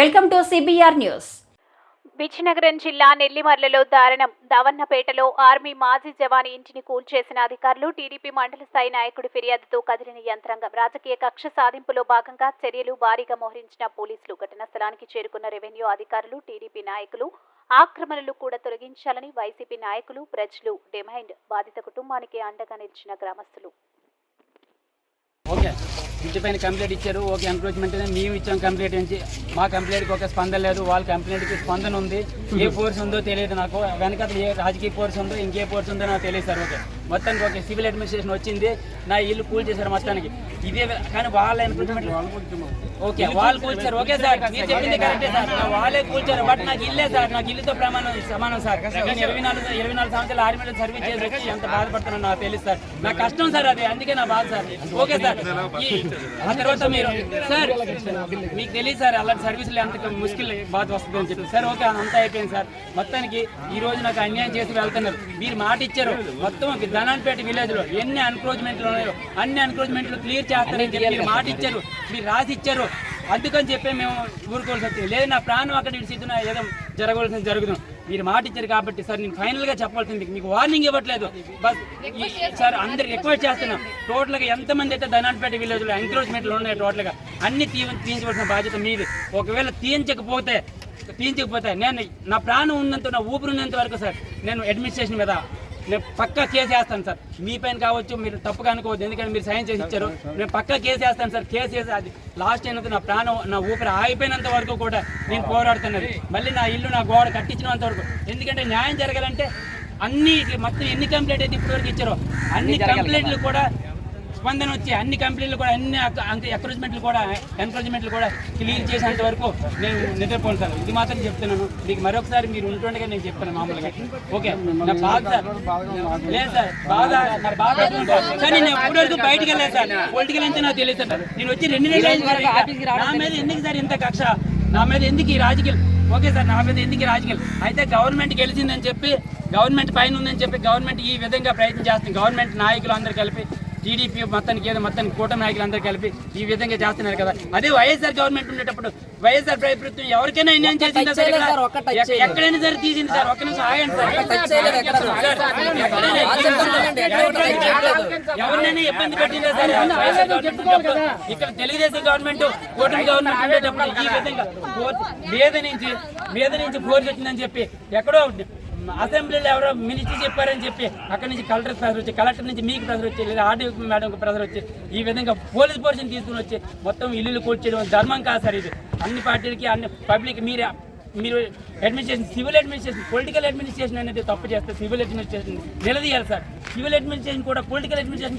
Welcome to CBR news. Vizianagaram జిల్లా నెల్లిమర్లలో దారుణం. దవన్నపేటలో ఆర్మీ మాజీ జవాన్ ఇంటిని కూల్చేసిన అధికారులు టీడీపీ మండల స్థాయి నాయకుడి ఫిర్యాదుతో కదిలిన యంత్రాంగం. రాజకీయ కక్ష సాధింపులో భాగంగా చర్యలు భారీగా మోహరించిన పోలీసులు ఘటనా స్థలానికి చేరుకున్న రెవెన్యూ అధికారులు టీడీపీ నాయకులు ఆక్రమణలు కూడా తొలగించాలని వైసీపీ నాయకులు ప్రజలు డిమాండ్. బాధిత కుటుంబానికి అండగా నిలిచిన గ్రామస్తులు. ఇంటి పైన కంప్లైంట్ ఇచ్చారు ఓకే ఎంక్రోచ్మెంట్ మేము ఇచ్చాం కంప్లైంట్ నుంచి. మా కంప్లైంట్కి ఒక స్పందన లేదు వాళ్ళ కంప్లైంట్కి స్పందన ఉంది. ఏ ఫోర్స్ ఉందో తెలియదు నాకు. వెనకాల ఏ రాజకీయ ఫోర్స్ ఉందో ఇంకే ఫోర్స్ ఉందో నాకు తెలియదు సార్ ఓకే. మొత్తానికి ఓకే సివిల్ అడ్మినిస్ట్రేషన్ వచ్చింది. నా ఇల్లు కూల్ చేశారు మొత్తానికి. ఇదే కానీ వాళ్ళ ఎంక్రోచ్మెంట్ ఓకే వాళ్ళు కూల్చారు. ఓకే సార్ మీరు చెప్పింది కరెక్టే సార్. వాళ్ళే కూల్చారు. బట్ నాకు ఇల్లే సార్. నాకు ఇల్లుతో ప్రమాణం సమానం సార్. నేను ఇరవై నాలుగు ఇరవై నాలుగు సంవత్సరాలు ఆర్మీలో సర్వీస్ చేసి ఎంత బాధపడుతున్నాను నాకు తెలుసు సార్. నా కష్టం సార్ అది. అందుకే నా బాధ సార్. Okay sir. ఆ తర్వాత మీరు సార్ మీకు తెలియదు సార్ అలాంటి సర్వీసులు ఎంత ముష్కిల్ బాధ వస్తుంది అని చెప్పి. సార్ ఓకే అంతా అయిపోయింది సార్. మొత్తానికి ఈ రోజు నాకు అన్యాయం చేసి వెళ్తున్నారు. మీరు మాట ఇచ్చారు. మొత్తం ధనాన్పేట విలేజ్లో ఎన్ని అన్క్రోచ్మెంట్లు ఉన్నాయో అన్ని అన్క్రోచ్మెంట్లు క్లియర్ చేస్తారని చెప్పి మీరు మాట ఇచ్చారు మీరు రాసి ఇచ్చారు అందుకని చెప్పి మేము ఊరుకోవాల్సి వచ్చింది లేదు నా ప్రాణం అక్కడ ఇడిచిద్దున ఏదో జరగవలసింది జరుగుతుంది మీరు మాట ఇచ్చారు కాబట్టి సార్ నేను ఫైనల్గా చెప్పాల్సింది మీకు. వార్నింగ్ ఇవ్వట్లేదు. బస్ సార్ అందరు రిక్వెస్ట్ చేస్తున్నాం. టోటల్గా ఎంతమంది అయితే ధనాన్పేట విలేజ్లో ఎంక్రోచ్మెంట్లు ఉన్నాయి టోటల్గా అన్ని తీ తీయించవలసిన బాధ్యత మీది. ఒకవేళ తీయించకపోతే తీయించకపోతే నేను నా ప్రాణం ఉన్నంత నా ఊపిరి ఉన్నంత వరకు సార్ నేను అడ్మినిస్ట్రేషన్ మీద నేను పక్కా కేసు వేస్తాను సార్. మీ పైన కావచ్చు మీరు తప్పుగా అనుకోవద్దు. ఎందుకంటే మీరు సైన్ చేసి ఇచ్చారు. నేను పక్కా కేసు వేస్తాను సార్. కేసు వేసి అది లాస్ట్ అయినంత నా ప్రాణం నా ఊపిరి ఆగిపోయినంత వరకు కూడా నేను పోరాడుతున్నది. మళ్ళీ నా ఇల్లు నా గోడ కట్టించినంత వరకు. ఎందుకంటే న్యాయం జరగాలంటే అన్ని మొత్తం ఎన్ని కంప్లైంట్ అయితే ఇప్పటివరకు ఇచ్చారో అన్ని కంప్లైంట్లు కూడా స్పందన వచ్చి అన్ని కంపెనీలు కూడా అన్ని ఎంకరేజ్మెంట్లు కూడా ఎంకరేజ్మెంట్లు కూడా క్లియర్ చేసేంత వరకు నేను నిద్రపోను సార్ ఇది మాత్రం చెప్తున్నాను. మీకు మరొకసారి మీరు ఉంటుండగా నేను చెప్తాను మామూలుగా. ఓకే? నా బాధ సార్ లేదు సార్ బాధ నా బాధ కానీ నేను ఎప్పటివరకు బయటికి వెళ్ళలేదు సార్. పొలిటికల్ అంటే నాకు తెలియదు సార్. నేను వచ్చి రెండు నెలలు సార్. నా మీద ఎందుకు సార్ ఇంత కక్ష? నా మీద ఎందుకు ఈ రాజకీయాలు ఓకే సార్ నా మీద ఎందుకు ఈ రాజకీయాలు అయితే గవర్నమెంట్ గెలిచిందని చెప్పి గవర్నమెంట్ పైన ఉందని చెప్పి గవర్నమెంట్ ఈ విధంగా ప్రయత్నం చేస్తుంది. గవర్నమెంట్ నాయకులు అందరూ కలిపి టీడీపీ మొత్తానికి ఏదో మొత్తానికి కూటమి నాయకులు అందరూ కలిపి ఈ విధంగా చేస్తున్నారు కదా. అదే వైఎస్ఆర్ గవర్నమెంట్ ఉండేటప్పుడు వైఎస్ఆర్ ప్రభుత్వం ఎవరికైనా అన్యాయం చేసిందా సార్ ఎక్కడైనా సరే తీసింది సార్ ఒక్క నిమిషం ఆగండి సార్. ఎవరినైనా ఇబ్బంది పెట్టిందా సార్? ఇక్కడ తెలుగుదేశం గవర్నమెంట్ కూటమి గవర్నమెంట్ ఉండేటప్పుడు ఈ విధంగా మీద నుంచి మీద నుంచి ఫోర్స్ వచ్చిందని చెప్పి ఎక్కడో అసెంబ్లీలో ఎవరో మినిస్టర్ చెప్పారని చెప్పి అక్కడి నుంచి కలెక్టర్ ప్రెజర్ వచ్చి కలెక్టర్ నుంచి మీకు ప్రెజర్ వచ్చి లేదా ఆర్డీఓ మేడంకి ప్రెజర్ వచ్చి ఈ విధంగా పోలీస్ పోర్షన్ తీసుకుని వచ్చి మొత్తం ఇల్లు కూర్చోడం ధర్మం కాదు సార్ ఇది. అన్ని పార్టీలకి అన్ని పబ్లిక్ మీరే మీరు administration civil administration political administration అనేది తప్పు చేస్తే సివిల్ అడ్మినిస్ట్రేషన్ నిలదీయాలి సార్. సివిల్ అడ్మినిస్ట్రేషన్ కూడా పొలిటికల్ అడ్మినిస్ట్రేషన్